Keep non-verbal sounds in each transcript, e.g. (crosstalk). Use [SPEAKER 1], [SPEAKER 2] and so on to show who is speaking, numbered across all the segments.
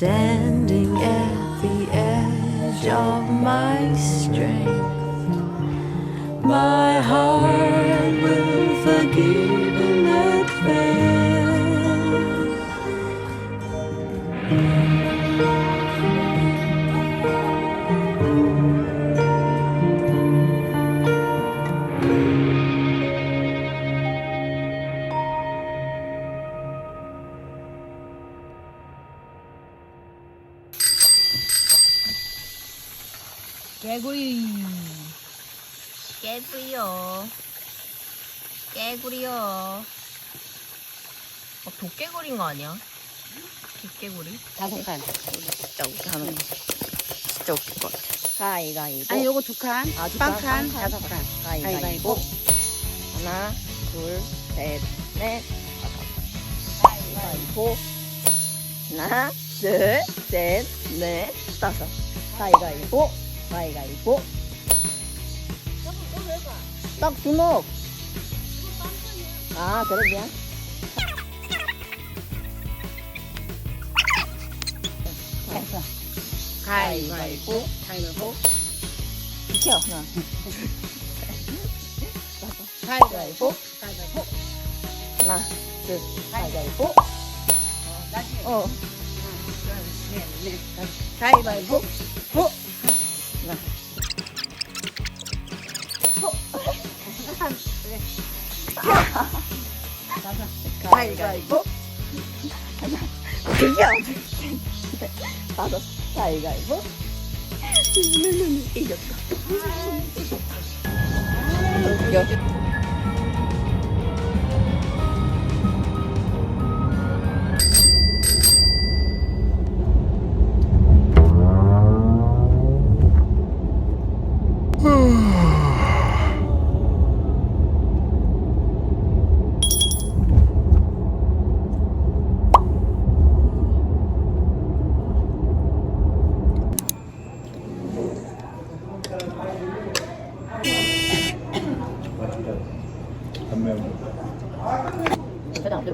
[SPEAKER 1] Standing at the edge of my strength,
[SPEAKER 2] 개구리 개구리요 개구리요 막 도깨구리인 거 아니야? 도깨구리?
[SPEAKER 3] 다섯 칸.
[SPEAKER 2] 진짜 웃겨 하는 거 진짜 웃길 것 같아 가위가위보
[SPEAKER 3] 아니 요거 두 칸.
[SPEAKER 2] 아, 두 칸?
[SPEAKER 3] 빵 칸,
[SPEAKER 2] 빵 칸.
[SPEAKER 3] 다섯 칸.
[SPEAKER 2] 가위가위보
[SPEAKER 3] 가위바위보.
[SPEAKER 2] 하나 둘 셋 넷 다섯 가위가위보 하나 둘 셋 넷 다섯 가위가위보 가위가위보 딱 주먹 아 그래 미안 됐어
[SPEAKER 3] 가위바위보. 가위바위보.
[SPEAKER 2] 비켜 하나
[SPEAKER 3] 가위바위보. 가위바위보.
[SPEAKER 2] 하나 둘 가위가위보 어
[SPEAKER 3] 가위바위보. 보.
[SPEAKER 2] 하나
[SPEAKER 3] 가위바위보.
[SPEAKER 2] 비켜 다섯 가위가위보 이겼다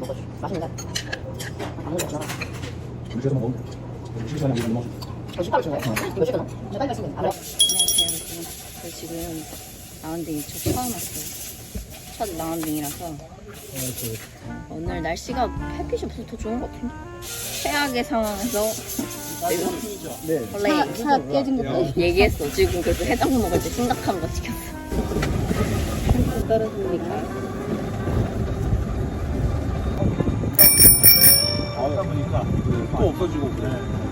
[SPEAKER 2] 먹어줘 맛있는데
[SPEAKER 4] 먹어.
[SPEAKER 2] 이거? 이거 이거 빨리 안 해.
[SPEAKER 3] 안녕하세요 여러분. 저 지금 라운딩 저 처음 왔어요. 첫 라운딩이라서 오늘 날씨가 햇빛이 없어서 더 좋은 것 같은데. 최악의 상황에서 지금 원래 차 깨진 것도 얘기했어. 지금 그래서 해장국 먹을 때 심각한 거 시켰어. 또 (laughs) 떨어지니까.
[SPEAKER 4] 하다 보니까 또 없어지고 그래.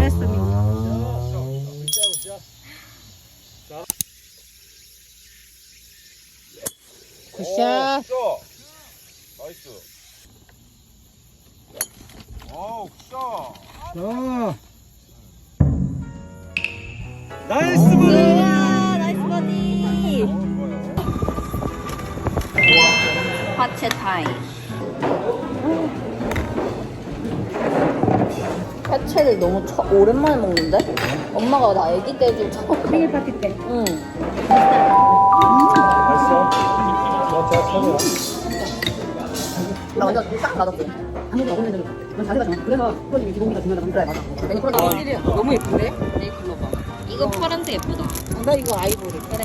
[SPEAKER 3] 민지. 굿샷.
[SPEAKER 4] 나이스. 아우, 굿샷.
[SPEAKER 3] 어.
[SPEAKER 4] 나이스 분.
[SPEAKER 2] 나이스 버디. 화채 타임 화채를 너무 처, 오랜만에 먹는데? 엄마가 나 아기 때좀 처음
[SPEAKER 3] 생일 파티 때.
[SPEAKER 2] 응
[SPEAKER 4] 맛있어. 자, 자, 차려.
[SPEAKER 2] 나 완전 딱 맞았어
[SPEAKER 3] 아무도 먹었는데 넌 잘해가지고. 그래서 프로님이 기본기가 중요하다고.
[SPEAKER 2] 그래 맞아 괜히 그러다
[SPEAKER 3] 너무 예쁜데? 네이클로 봐. 이거 파란색 예쁘다. 나 이거 아이보리. 그래.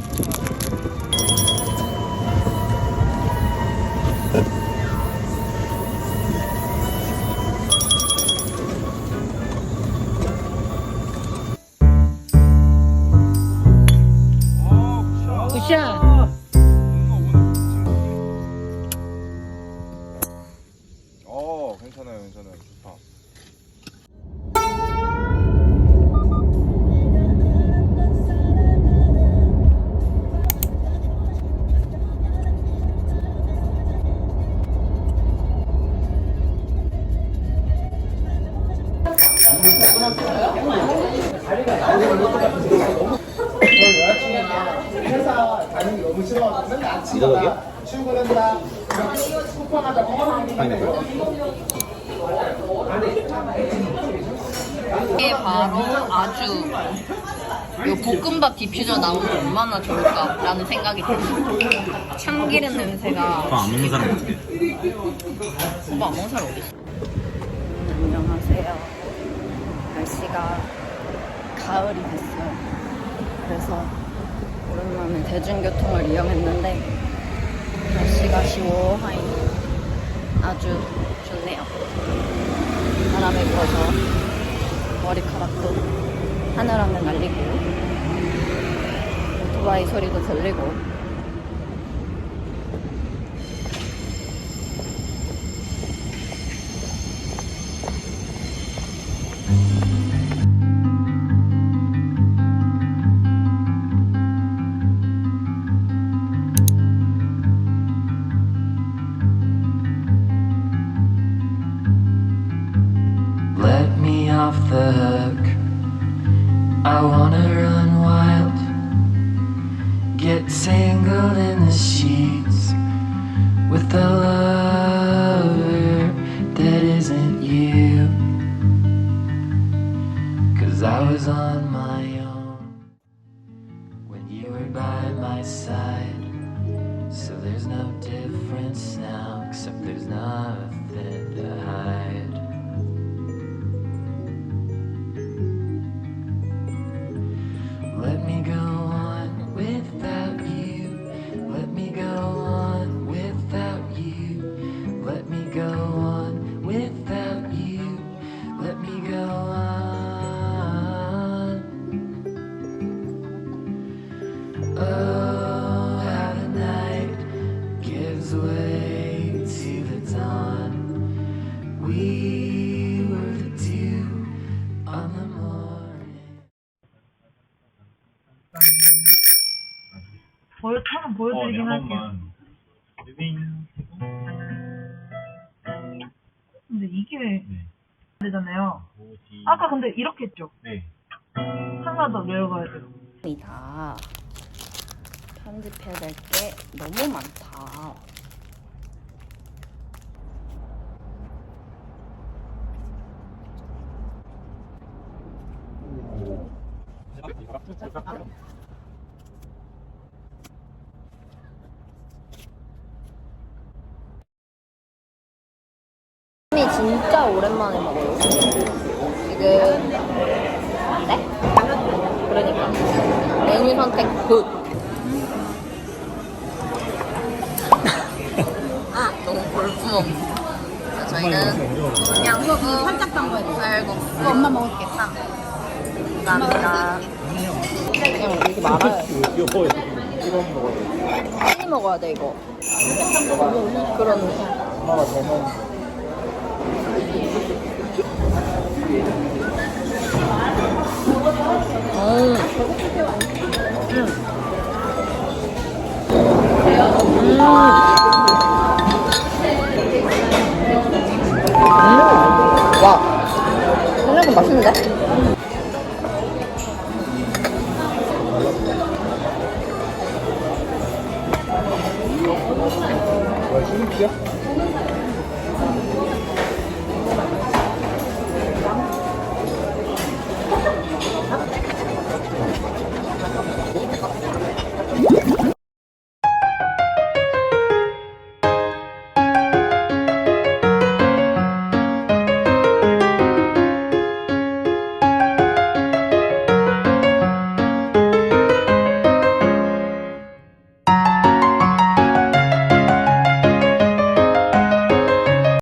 [SPEAKER 5] 이더덕이요? 파인애플.
[SPEAKER 2] 이게 바로 아주 이 볶음밥 디퓨저 나오면 얼마나 좋을까라는 생각이 들어요. 참기름 냄새가
[SPEAKER 5] 그거 안 먹는 사람 어떻게?
[SPEAKER 2] 오빠 안 먹는 사람 어디 있어? 안녕하세요. 날씨가 가을이 됐어요. 그래서 오랜만에 대중교통을 이용했는데 날씨가 시원하니 아주 좋네요. 바람에 부어서 머리카락도 하늘하늘 날리고 오토바이 소리도 들리고
[SPEAKER 1] Get tangled in the sheets with a lover that isn't you. Cause I was on my own when you were by my side. So there's no difference now, except there's nothing
[SPEAKER 6] 보여, 한번 보여드리긴 할게요. 근데 이게 안 되잖아요. 아까 근데 이렇게 했죠?
[SPEAKER 5] 네.
[SPEAKER 6] 하나 더 내려가야 돼요.
[SPEAKER 2] 다 편집해야 될 게 너무 많다. 이 진짜 오랜만에 먹어요. 지금 네? 그러니까 메뉴 선택 굿. (laughs) 아 너무 볼품없. 자, 저희는 그냥 소금 살짝 담궈야 돼. 쌀국수. 엄마 먹을게. 감사합니다. 그냥 이렇게 말아요.
[SPEAKER 5] 이거 이거 먹어야 돼.
[SPEAKER 2] 많이 먹어야 돼 이거. 그런.
[SPEAKER 5] 엄마가 되면
[SPEAKER 2] 맛있는데? 와, 신기야?